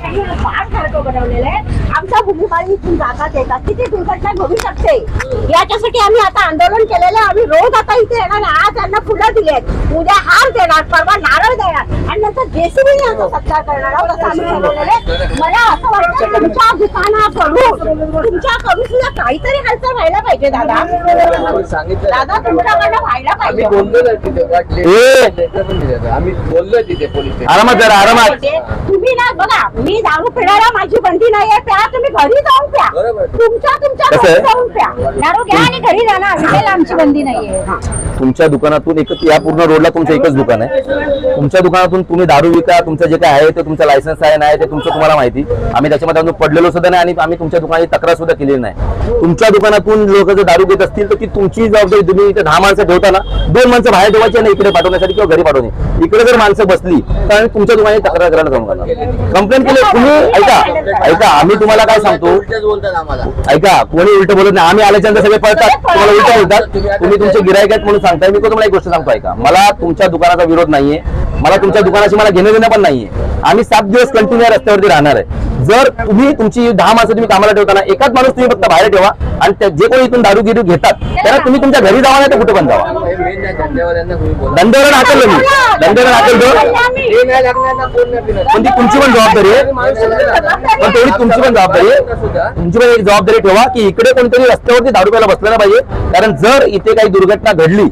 सारखं बनवलेलं. आहे भूमिपाल इथून जातात येतात किती दुर्घटना घडू शकते? याच्यासाठी आम्ही आता आंदोलन केलेलं आहे. आम्ही रोज आता इथे येणार. आज त्यांना फुलं दिलेत. उद्या हार देणार परवा नारळ देणार. आणि नंतर जेसीबीने आमचा सत्कार करणार आहोत असं आम्ही ठरवलेलं आहे. मला असं वाटतं तुमच्या दुकानाकडून तुमच्याकडून सुद्धा काहीतरी हालचाल व्हायला पाहिजे दादा. दादा तुमच्याकडनं व्हायला आम्ही पाहिजे बोललो तिथे. वाटले आम्ही बोललोय तिथे पोलीस आरामात जरा आरामात. म्हणजे तुम्ही ना बघा मी दारू पिणारा माझी बंदी नाहीये प्या तुम्ही घरी जाऊन प्या बरोबर. तुमच्या तुमच्या कसं घरी आहे? जाऊन प्या दारू घ्या आणि घरी जा ना विकायला आमची बंदी नाहीये तुमच्या दुकानातून एक या पूर्ण रोडला तुमचं एकच दुकान आहे. तुमच्या दुकानातून तुम्ही दारू विका तुमचं जे काय आहे ते तुमचं लायसन्स आहे नाही ते तुमचं तुम्हाला माहिती. आम्ही त्याच्यामध्ये अजून पडलेलो सुद्धा नाही आणि आम्ही तुमच्या दुकानाची तक्रार सुद्धा केलेली नाही. तुमच्या दुकानातून लोक जर दारू घेत असतील तर ती तुमची जबाबदारी तुम्ही इथे दहा माणसं ठेवताना दोन माणसं बाहेर ठेवायची आणि इकडे पाठवण्यासाठी किंवा घरी पाठवणे. इकडे जर माणसं बसली तर आम्ही तुमच्या दुकानाची तक्रार करायला जाऊन करणार कंप्लेंट केली तुम्ही ऐका ऐका आम्ही तुम्हाला काय सांगतो? ऐका कोणी उलट बोलत नाही. आम्ही आल्याच्यानंतर सगळे पळतात तुम्हाला उलट बोलतात. तुम्ही तुमचे गिरायक आहेत म्हणून सांगताय मी तुम्हाला एक गोष्ट सांगतो ऐका. मला तुमच्या दुकानाचा विरोध नाहीये. मला तुमच्या दुकानाशी मला घेणं देणं पण नाहीये. आम्ही सात दिवस कंटिन्यू रस्त्यावरती राहणार आहे. जर तुम्ही तुमची दहा माणसं तुम्ही कामाला ठेवताना एकाच माणूस तुम्ही फक्त बाहेर ठेवा आणि जे कोणी इथून दारू गिरू घेतात त्याला तुम्ही तुमच्या घरी जावा नाही तर कुठे पण जावा. हे मेन हाकललं मी. दंडवरण हाकललं. पण ती तुमची पण जबाबदारी आहे. पण तेवढी तुमची पण जबाबदारी आहे. तुमची पण एक जबाबदारी ठेवा की इकडे कोणतरी रस्त्यावरती दारू प्यायला बसलं पाहिजे. कारण जर इथे काही दुर्घटना घडली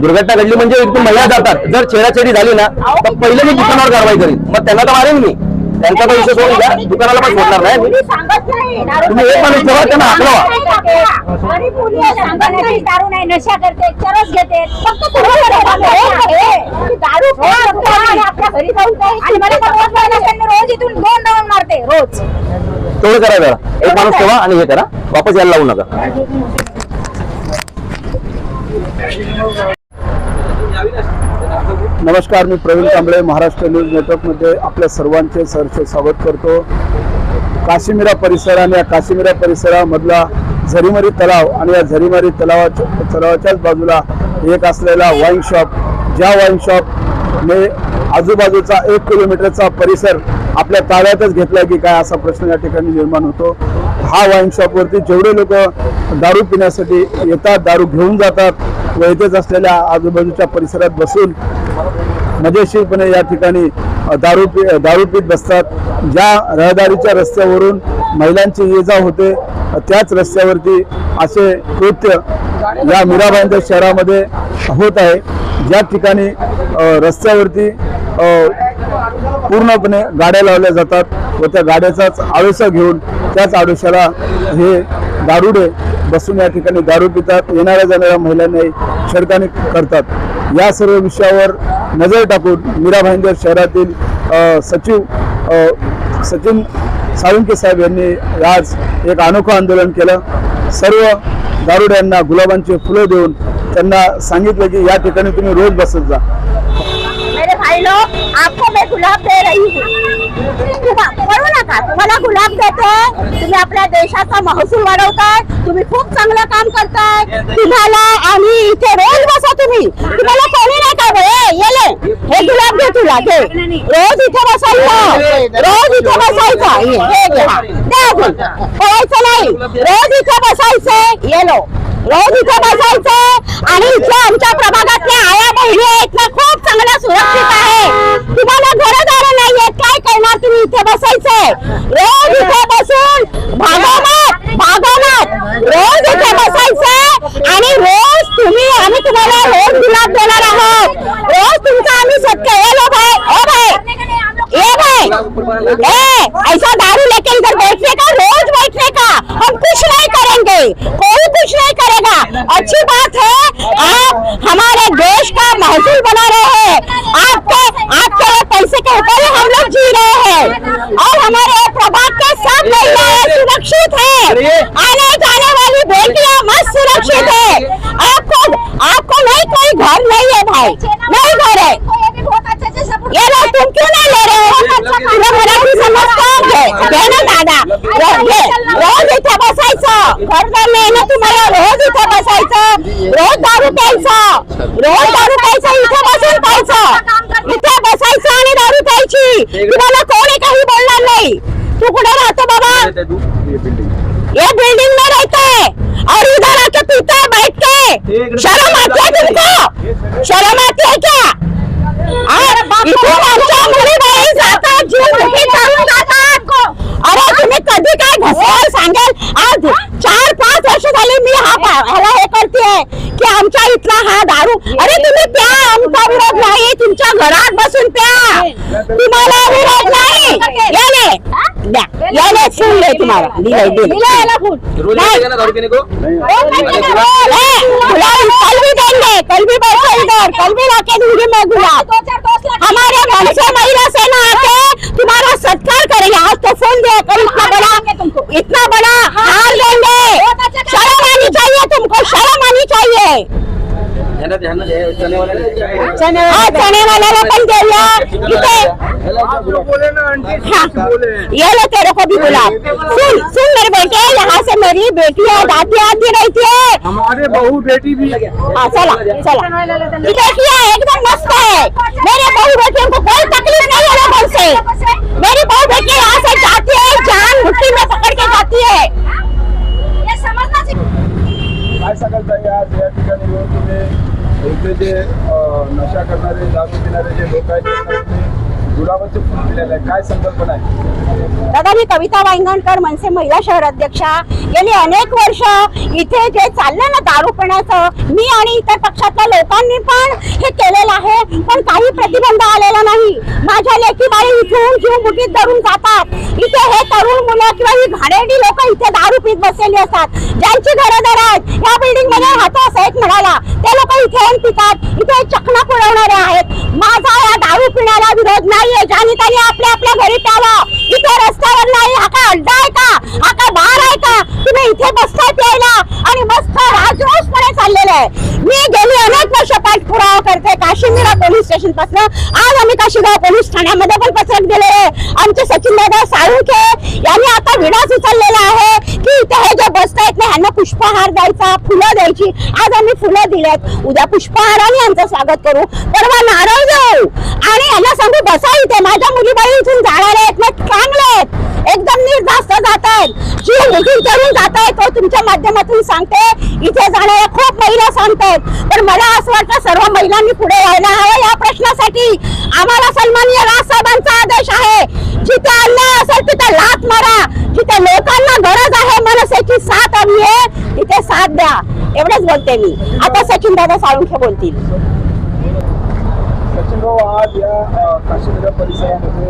दुर्घटना घडली म्हणजे एकदम महिला जातात. जर छेडाछेडी झाली ना तर पहिले मी दुकानावर कारवाई करीन. मग त्यांना तर मारेन मी. त्यांचा पण विषय सोडून द्या? दुकानाला पण सोडणार नाही. मी. मुली सांगत नाही. दारू तुम्ही एक माणूस ठेवा, त्यांना हाकलवा. दारू नाही नशा करते चरस घेते. फक्त दारू प्या आणि आपल्या घरी जाऊन मला रोज इथून दोन मारते रोज. तेवढं करा जरा. एक माणूस ठेवा आणि हे करा. वापस यायला लावू नका. नमस्कार मी प्रवीण कांबळे महाराष्ट्र न्यूज नेटवर्कमध्ये आपल्या सर्वांचे सहर्ष स्वागत करतो. काशीमिरा परिसर आणि या काशीमिरा परिसरामधला झरीमारी तलाव आणि या झरीमारी तलावाच्या तलावाच्याच बाजूला एक असलेला वाईन शॉप ज्या वाईन शॉपने आजूबाजूचा एक किलोमीटरचा परिसर आपल्या ताब्यातच घेतला की काय असा प्रश्न या ठिकाणी निर्माण होतो. हा वाईन शॉपवरती जेवढे लोक दारू पिण्यासाठी येतात दारू घेऊन जातात व येथेच असलेल्या आजूबाजूच्या परिसरात बसून मजेशीरपणे या ठिकाणी अ, दारू दारू पीत बसतात. ज्या रहदारीच्या रस्त्यावरून महिलांची ये जा होते त्याच रस्त्यावरती असे कृत्य या मीराबाईंच्या शहरामध्ये होत आहे. ज्या ठिकाणी रस्त्यावरती पूर्णपणे गाड्या लावल्या जातात व त्या गाड्याचाच आवेश घेऊन त्याच आडोशाला हे दारुडे बसून या ठिकाणी दारू पितात येणाऱ्या जाणाऱ्या महिलांनाही छेडखानी करतात. या सर्व विषयावर नजर टाकून मीरा भाईंदर शहरातील सचिव सचिन साळुंके साहेब यांनी आज एक अनोखं आंदोलन केलं. सर्व दारुड्यांना गुलाबांची फुलं देऊन त्यांना सांगितलं की या ठिकाणी तुम्ही रोज बसत जा. मेरे भाई लोग आपको मैं गुलाब दे रही हूँ। करू नका. तुम्हाला गुलाब देते तुम्ही आपल्या देशाचा महसूल वाढवताय. तुम्ही खूप चांगलं काम करताय. तुम्हाला आम्ही इथे रोज बसा तुम्ही. तुम्हाला कोणी नाही का येले हे गुलाब घे तुला. घे. रोज इथे बसायचं. रोज इथे बसायचं. हे घ्या पळायचं नाही. रोज इथे बसायचं. येलो रोज इथे बसायचं. आणि इथे आमच्या प्रभागातल्या आया बहिणी आहेत ना खूप चांगल्या सुरक्षित आहे तुम्हाला घरदार नाहीये काय करणार तुम्ही इथे बसायचंय रोज इथे बसून भागवनात भागवनात रोज इथे बसायचंय आणि रोज तुम्ही आम्ही तुम्हाला रोज गुलाब देणार आहोत रोज तुमचा आम्ही सत्य ये लो भाई ओ भाई ये भाई ए ऐसा दारू लेके इधर बैठने का रोज बैठने का हम कुछ नहीं करेंगे कोई कुछ नहीं करेगा अच्छी बात है आप हमारे देश का महसूल बना रहे हैं आपके आपके पैसे के ऊपर ही हम लोग जी रहे हैं और हमारे प्रभाग के सब महिलाएं सुरक्षित है आने जाने वाली बेटियां मस्त सुरक्षित है आपको आपको नहीं रो- हे, रोज इथे बसायचं नाही ना तुम्हाला रोज इथे बसायचं रोज दारू प्यायचा रोज दारू प्यायचा इथे बसून प्यायचं इथे बसायचं आणि दारू प्यायची. तुम्हाला कोणी काही बोलणार नाही. तू कुठे राहतो बाबा? या बिल्डिंग में रहते और इधर आके पीते हैं बैठ के शर्म आती है तुमको शर्म आती है क्या? सुन ले तुम्हाला दिलंय दिलंय याला फूल। रोज नाही. ना दारू पिणे को? कल भी देंगे कल भी बैठो इधर कल भी लाके दूँगी मैं गुलाब हमारे मन से महिला सेना आके तुम्हारा सत्कार करेंगे आज तो फ़ोन दिया कल इतना बड़ा इतना बड़ा हार देंगे। शर्म आनी चाहिए तुमको शर्म आनी चाहिए। ह्यांना- ह्यांना हे हा चने वाल्याला पण देऊया इथे हाँ, ये लो तेरे को भी गुलाब सुन सुन मेरे बेटे यहाँ से मेरी बेटी है दादी आती रहती है हमारे बहू बेटी भी। हाँ चला चला। ये देखिए एकदम मस्त है। मेरे बहू बेटियों को कोई तकलीफ़ नहीं है लोगों से। मेरी बहू बेटी यहाँ से जाती है जान मुट्ठी में पकड़ के जाती है। काय ताई आज या ठिकाणी येऊन तुम्ही इथे जे नशा करणारे दारू पिणारे जे लोक आहेत गुलाबाचे फुल दिलेलं आहे काय संकल्पना आहे? दादा मी कविता वांगणकर मनसे महिला शहर अध्यक्षा. गेली अनेक वर्ष इथे जे चाललं ना दारू पिण्याचं मी आणि इतर पक्षातल्या लोकांनी पण हे केलेलं आहे. पण काही प्रतिबंध आलेला नाही. माझ्या लेखी बाई इथून जीव मुठीत धरून जातात. इथे हे तरुण मुलं किंवा ही घाणेरडी लोक इथे दारू पीत बसलेली असतात. ज्यांची घरदार आहेत या बिल्डिंगमध्ये राहतो असं एक म्हणाला. ते लोक इथे येऊन पितात. इथे चकना पुरवणारे आहेत. माझा या दारू पिण्याला विरोध नाहीये ज्याने त्यांनी आपल्या आपल्या घरी प्यावा. इथे रस्त्यावर नाही. हा काय अड्डा आहे का? हा काय बार आहे का? तुम्ही इथे बसताय प्यायला. आणि मस्त राजरोसपणे चाललेलं आहे. मी गेली अनेक वर्ष पाठपुरावा करते. काश्मीरा पोलीस स्टेशनपासून आज आम्ही काशीगाव पोलीस ठाण्यामध्ये पण पसरत गेलेले आमचे सचिन दादा साळुखे यांनी आता विडाच उचललेला आहे. पुष्पहार द्यायचा फुलं द्यायची. आज आम्ही फुलं दिलेत. उद्या पुष्पहाराने यांचं स्वागत करू. परवा नारळ देऊ आणि यांना सांगू बसा इथे. माझ्या मुलीबाई इथून जाणार आहेत. ना चांगले आहेत एकदम निर्धास्त जात आहेत जी मुठीत करून जात आहेत तो तुमच्या माध्यमातून सांगते. इथे जाणाऱ्या खूप महिला सांगतायत पण मला असं वाटतं सर्व महिलांनी पुढे यायला हवं या प्रश्नासाठी. आम्हाला सन्माननीय राजसाहेबांचा आदेश आहे. जिथे अन्याय असेल तिथे लात मारा. जिथे लोकांना गरज साथ द्या. एवढंच बोलते मी. आता सचिन दादा साळुंखे बोलतील. सचिन भाऊ आज या काशीनगर परिसरामध्ये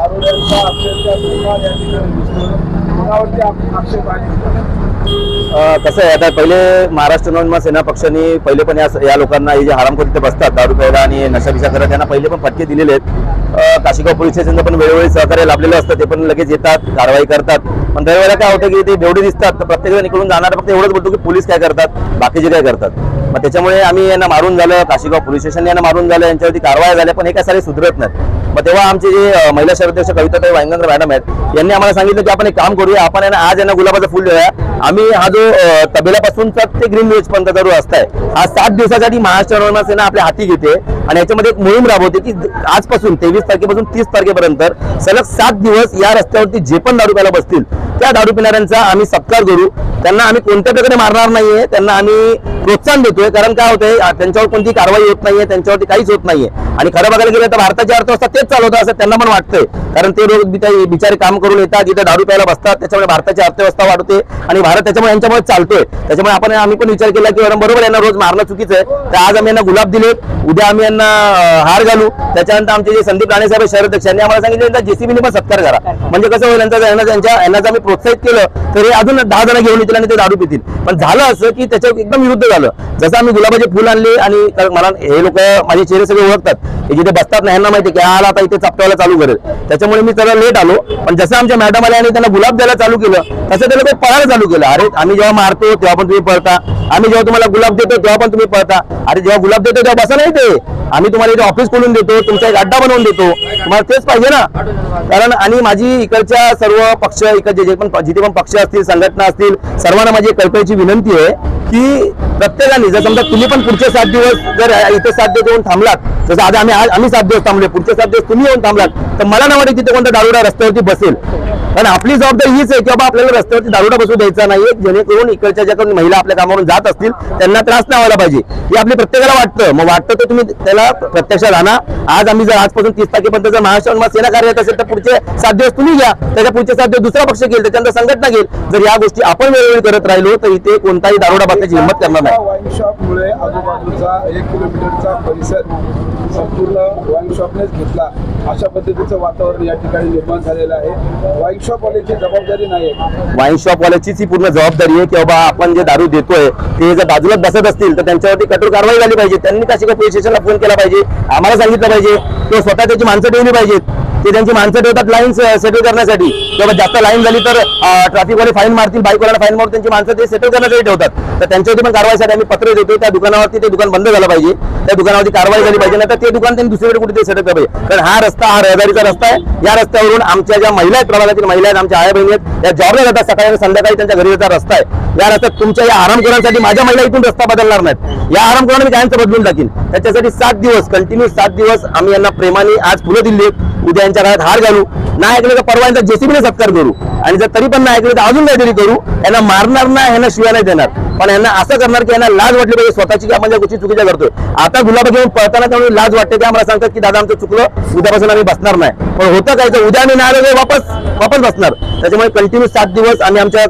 अक्षरशः या ठिकाणी दिसतो आक्षेप आहे कसं आहे आता पहिले महाराष्ट्र नवनिर्माण सेना पक्षाने पहिले पण या लोकांना हे जे हरामखोरी ते बसतात दारू प्यायला आणि नशाबिशा करत त्यांना पहिले पण फटके दिलेले आहेत. काशिगाव पोलीस स्टेशनचं पण वेळोवेळी सहकार्य लाभलेलं असतं ते पण लगेच येतात कारवाई करतात. पण दरवेळेला काय होतं की ते बेवडे दिसतात तर प्रत्येक जण निघून जाणार फक्त एवढंच बोलतो की पोलीस काय करतात बाकीचे काय करतात. मग त्याच्यामुळे आम्ही यांना मारून झालं काशिगाव पोलीस स्टेशन यांना मारून झालं यांच्यावरती कारवाया झाल्या पण हे काय सारे सुधरत नाहीत. मग तेव्हा आमचे जे महिला शहराध्यक्ष कविताताई वांगंकर मॅडम आहेत यांनी आम्हाला सांगितलं की आपण एक काम करूया आपण यांना आज यांना गुलाबाचं फुल देऊया आम्ही हा जो अ, तबेल्यापासूनचा ते ग्रीन व्हेज पर्यंतचा जो रस्ता आहे हा सात दिवसासाठी महाराष्ट्र नवनिर्माण सेना आपल्या हाती घेते. आणि याच्यामध्ये एक मोहीम राबवते की आजपासून तेवीस तारखेपासून तीस तारखेपर्यंत. सलग सात दिवस या रस्त्यावरती जे पण दारू प्यायला बसतील त्या दारू पिणाऱ्यांचा आम्ही सत्कार करू. त्यांना आम्ही कोणत्या प्रकारे मारणार नाहीये त्यांना आम्ही प्रोत्साहन देतोय. कारण काय होतंय त्यांच्यावर कोणती कारवाई होत नाहीये त्यांच्यावरती काहीच होत नाहीये. आणि खरं बघायला गेलं तर भारताची अर्थव्यवस्था तेच चालवतं असं त्यांना पण वाटतंय. कारण ते रोज बिचारे काम करून येतात इथे दारू प्यायला बसतात त्याच्यामुळे भारताची अर्थव्यवस्था वाढते आणि भारत त्याच्यामुळे यांच्यामुळे चालतोय. त्याच्यामुळे आपण आम्ही पण विचार केला की बरोबर यांना रोज मारणं चुकीचं आहे. तर आज आम्ही यांना गुलाब दिले उद्या आम्ही यांना त्यांना हार घालू. त्याच्यानंतर आमचे जे संदीप राणे साहेब शहर अध्यक्ष यांनी आम्हाला सांगितलं यांचा जेसीबीने पण सत्कार करा. म्हणजे कसं होईल यांचा त्यांच्या यांना जर आम्ही प्रोत्साहित केलं तर हे अजून दहा जण घेऊन येतील आणि ते दारू पितील. पण झालं असं की त्याच्या एकदम विरुद्ध झालं. जसं आम्ही गुलाबाचे फुल आणले आणि मला हे लोक माझे चेहरे सगळे ओळखतात. जिथे बसतात ना यांना माहिती की आला आता इथे चपटायला चालू करेल. त्याच्यामुळे मी त्याला लेट आलो. पण जसं आमच्या मॅडम आल्या आणि त्यांना गुलाब द्यायला चालू केलं तसं ते लोक पळायला चालू केलं. अरे आम्ही जेव्हा मारतो तेव्हा पण तुम्ही पळता. आम्ही जेव्हा तुम्हाला गुलाब देतो तेव्हा पण तुम्ही पळता. अरे जेव्हा गुलाब देतो तेव्हा बसा नाही ते आम्ही तुम्हाला इथे ऑफिस खोलून देतो तुमचा एक अड्डा बनवून देतो. तुम्हाला तेच पाहिजे ना? कारण आणि माझी इकडच्या सर्व पक्ष इकडचे जे पण जिथे पण पक्ष असतील संघटना असतील सर्वांना माझी एक कळकळीची विनंती आहे की प्रत्येकाने जर समजा तुम्ही पण पुढचे सात दिवस जर इथे सात दिवस येऊन थांबलात जसं आज आम्ही आज आम्ही सात दिवस थांबले पुढचे सात दिवस तुम्ही येऊन थांबलात तर मला नाही वाटत तिथे कोणता दारुडा रस्त्यावरती बसेल. कारण आपली जबाबदारी हीच आहे की बाबा आपल्याला रस्त्यावरती दारुडा बसू द्यायचा नाही जेणेकरून इकडच्या ज्या महिला आपल्या कामावरून जात असतील त्यांना त्रास नाही व्हायला पाहिजे. हे आपली प्रत्येकाला वाटतं. मग वाटतं तर तुम्ही त्याला प्रत्यक्षात आणा. आज आम्ही जर आजपासून तीस तारखेपर्यंत जर महाराष्ट्र सेना कार्यरत असेल तर पुढचे सात दिवस तुम्ही घ्या. त्याच्या पुढचे सात दिवस दुसरा पक्ष घेईल त्याच्यानंतर संघटना घेईल. जर या गोष्टी आपण वेळोवेळी करत राहिलो तर इथे कोणताही दारुडा बसण्याची हिंमत करणार नाही. शॉपमुळे आजूबाजूचा एक किलोमीटरचा परिसर संपूर्ण वाईन शॉपनेच घेतला. अशा पद्धतीचं वातावरण या ठिकाणी निर्माण झालेलं आहे. वाईन शॉपवाल्याची जबाबदारी नाही वाईन शॉप ही पूर्ण जबाबदारी आहे की बाबा आपण जे दारू देतोय ते जर बाजूला बसत असतील तर त्यांच्यावरती कठोर कारवाई झाली पाहिजे. त्यांनी कशी काय पोलीस स्टेशनला फोन केला पाहिजे. आम्हाला सांगितलं पाहिजे. किंवा स्वतः त्याची माणसं ठेवली पाहिजेत. ते त्यांची माणसं ठेवतात लाईन सेटल करण्यासाठी. किंवा जास्त लाईन झाली तर ट्रॅफिकवाले फाईन मारतील बाईकवाला फाईन मारून त्यांची माणसं ते सेटल करण्यासाठी ठेवतात. तर त्यांच्यावरती पण कारवाईसाठी आम्ही पत्र देतो त्या दुकानावरती ते दुकान बंद झालं पाहिजे. त्या दुकानावरती कारवाई झाली पाहिजे. नाही तर ते दुकान त्यांनी दुसरीकडे कुठे सेटल केलं पाहिजे कारण हा रस्ता हा रहदारीचा रस्ता आहे. या रस्त्यावरून आमच्या ज्या महिला आहेत प्रभागातील महिला आहेत आमच्या आया बहिणी आहेत या जॉबला जातात. सकाळी आणि संध्याकाळी त्यांच्या घरी जाता रस्ता आहे. या रस्त्यात तुमच्या या आरामखोरांसाठी माझ्या महिला इथून रस्ता बदलणार नाहीत. या आरामखोरांना मी कायमचं बदलून टाकीन. त्याच्यासाठी सात दिवस कंटिन्यू सात दिवस आम्ही यांना प्रेमाने आज फुलं दिली उद्या यांच्या घरात हार घालू. नाही ऐकलं तर परवा यांचा जेसीबीने सत्कार करू. आणि जर तरी पण नाही ऐकलं तर अजून काहीतरी करू यांना मारणार नाही यांना शिवाय नाही देणार. पण यांना असं करणार की यांना लाज वाटली पाहिजे स्वतःची की आपण ज्या गोष्टी चुकीच्या करतोय. आता गुलाब घेऊन पळताना त्यामुळे लाज वाटते ते आम्हाला सांगतात की दादा आमचं चुकलं उद्यापासून आम्ही बसणार नाही. पण होतं काय तर उद्या आम्ही नाही आलो वापस वापस बसणार. त्याच्यामुळे कंटिन्यू सात दिवस आम्ही आमच्या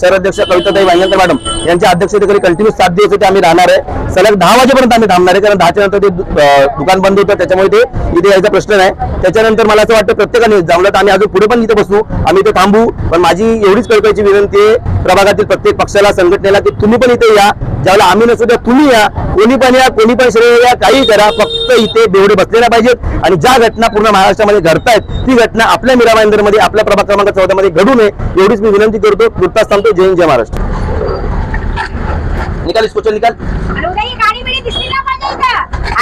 शहराध्यक्ष कविताताई वांगेकर मॅडम यांच्या अध्यक्षतेकडे कंटिन्यू सात दिवस इथे आम्ही राहणार आहे. सलग दहा वाजेपर्यंत आम्ही थांबणार आहे कारण दहाच्या नंतर ते दुकान बंद होतं त्याच्यामुळे ते इथे यायचा प्रश्न नाही. त्याच्यानंतर मला असं वाटतं प्रत्येकाने जमलं तर आम्ही अजून पुढे पण इथे बसू आम्ही इथे थांबू. पण माझी एवढीच कळकळीची विनंती आहे प्रभागातील प्रत्येक पक्षाला संघटनेला की तुम्ही पण इथे या ज्यावेळेला आम्ही नसू द्या तुम्ही या. कोणी पण या कोणी पण श्रेय या काही करा. फक्त इथे बेवडे बसलेल्या पाहिजेत. आणि ज्या घटना पूर्ण महाराष्ट्रामध्ये घडतायत ती घटना आपल्या मीराबाईंदरमध्ये आपल्या प्रभाग क्रमांक चौदामध्ये घडू नये एवढीच मी विनंती करतो. तुर्तास सांगतो जय हिंद जय महाराष्ट्र. निकाल इसको निकाल.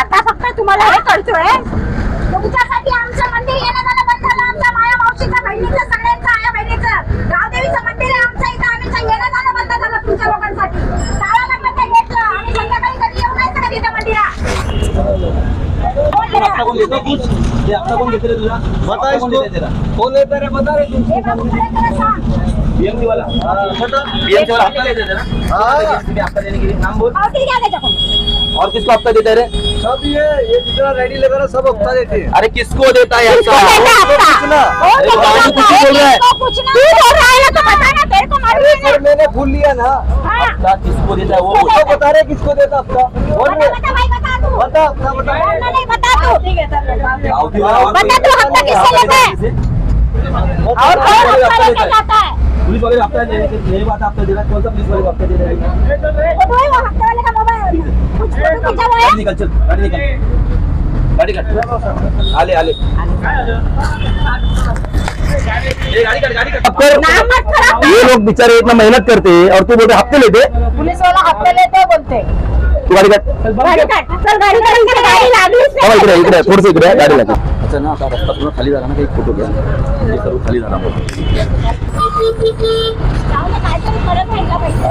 आता फक्त तुम्हाला हे करतोय. तुमच्यासाठी आमचं मंदिर येणं झालं बंद झालं. आमच्या माया मावशीचं बहिणीचं सगळ्यांचं आया बहिणीचं. गावदेवीचं मंदिर आहे आमचं इथं आम्ही येणं जाणं बंद झालं तुमच्या लोकांसाठी टाळा लागलं ते घेतलं आणि संध्याकाळी कधी येऊ नाही का तिथं मंदिरात कोण दिलं? बता इसको कौन लेता रे बता रे तुम हे बाबू खरं खरं सांग. पावती घ्या त्याच्याकडून. और किसको हफ्ता देते रे सब ये ये जितना रेडी लेकर सब हफ्ता देते हैं अरे किसको देता है किसको देता है हफ्ता? पूछना। कौन अरे देता बाबू है कुछ हफ्ता? ही बोल रहा है। किसको पूछना? तू बोल रहा है ना तो बता ना तेरे को मालूम है सर ना मैंने भूल लिया ना हाँ। हफ्ता किसको देता है वो बोल। तो बता रहे किसको देता हफ्ता बोल बता रहे बता तू नहीं बता तू और बता तू हफ़्ता किससे लेता है? और कौन हफ़्ता लेके जाता है? पुलिस वाले हफ़्ता नहीं बात हफ़्ता दे रहा है कौन सा पुलिस वाले हफ़्ता दे रहा है? वो तो है वो हफ़्ते वाले का मोबाइल कुछ फ़ोटो खींचा हुआ है? निकल चल गाड़ी निकल। गाड़ी कट। आले आले। ये गाड़ी कट गाड़ी कट। नाम ये लोग बेचारे इतना मेहनत करते हैं और तू बोलते हफ़्ते लेते पुलिस वाला हफ़्ते लेते बोलते तू गाड़ी कट गाड़ी काट चल गाड़ी काट इनकी गाड़ी लागलीच हो नाही. इकडे इकडे थोडस इकडे गाडी लागली. अच्छा ना आता रस्ता पूर्ण खाली झाला ना काही फोटो घ्या. हे सर्व खाली झाला. जाऊ दे, काहीतरी करत राहिला पाहिजे.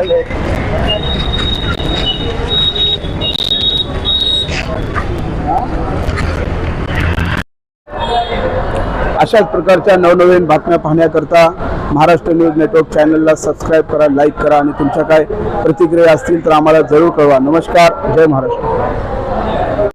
हमारे अशाच प्रकारच्या नवनवीन बातम्या पाहण्याकरता महाराष्ट्र न्यूज नेटवर्क चॅनलला सबस्क्राईब करा लाईक करा आणि तुमच्या काय प्रतिक्रिया असतील तर आम्हाला जरूर कळवा. नमस्कार. जय महाराष्ट्र.